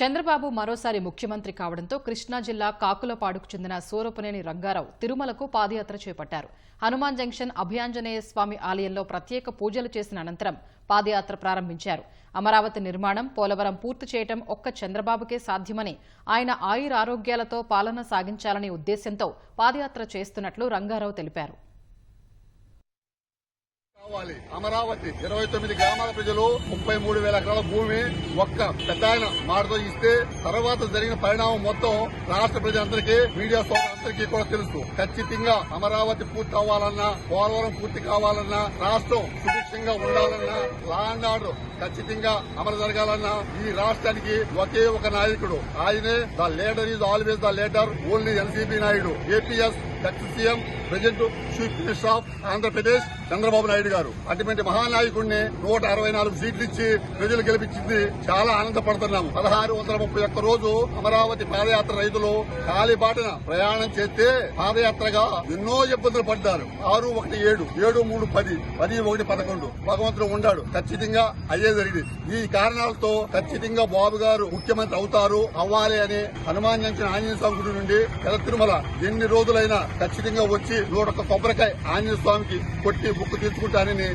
చంద్రబాబు మరోసారి ముఖ్యమంత్రి కావడంతో కృష్ణా జిల్లా కాకులపాడుకు చెందిన సూరపునేని రంగారావు తిరుమలకు పాదయాత్ర చేపట్టారు. హనుమాన్ జంక్షన్ అభయాంజనేయ స్వామి ఆలయంలో ప్రత్యేక పూజలు చేసిన అనంతరం పాదయాత్ర ప్రారంభించారు. అమరావతి నిర్మాణం పోలవరం పూర్తి చేయటం ఒక్క చంద్రబాబుకే సాధ్యమని ఆయన ఆయురారోగ్యాలతో పాలన సాగించాలనే ఉద్దేశంతో పాదయాత్ర చేస్తున్నట్లు రంగారావు తెలిపారు. కావాలి. అమరావతి ఇరవై తొమ్మిది గ్రామాల ప్రజలు ముప్పై మూడు వేల ఎకరాల భూమి ఒక్క పెద్ద ఆయన మాటతో ఇస్తే తర్వాత జరిగిన పరిణామం మొత్తం రాష్ట్ర ప్రజలందరికీ మీడియా సోదరులందరికీ కూడా తెలుసు. ఖచ్చితంగా అమరావతి పూర్తి అవ్వాలన్నా పోలవరం పూర్తి కావాలన్నా రాష్ట్రం సుభిక్షంగా ఉండాలన్నా లా అండ్ ఆర్డర్ ఖచ్చితంగా అమలు జరగాలన్నా ఈ రాష్ట్రానికి ఒకే ఒక నాయకుడు. ఆయనే the leader is always the leader only NCP Naidu. APS ex CM present chief minister of Andhra Pradesh Chandrababu Naidu garu. అటువంటి మహానాయకుడిని నూట అరవై నాలుగు సీట్లు ఇచ్చి ప్రజలు గెలిపించింది చాలా ఆనందపడుతున్నాము. పదహారు వందల ముప్పై ఒక్క రోజు అమరావతి పాదయాత్ర రైతులు కాలిబాటన ప్రయాణం చేస్తే పాదయాత్రగా ఎన్నో ఇబ్బందులు పడ్డారు. ఆరు ఒకటి ఏడు ఏడు మూడు పది పది ఒకటి పదకొండు. భగవంతుడు ఉండాడు. ఖచ్చితంగా అయ్యే జరిగింది. ఈ కారణాలతో ఖచ్చితంగా బాబు గారు ముఖ్యమంత్రి అవుతారు అవ్వాలి అని హనుమాన్ జంక్షన్ ఆంజనేయ స్వామి గుడి నుండి తిరుమల ఎన్ని రోజులైనా ఖచ్చితంగా వచ్చి నూట ఒక్క కొబ్బరికాయ ఆంజనేయ స్వామికి కొట్టి బుక్కు తీసుకుంటానని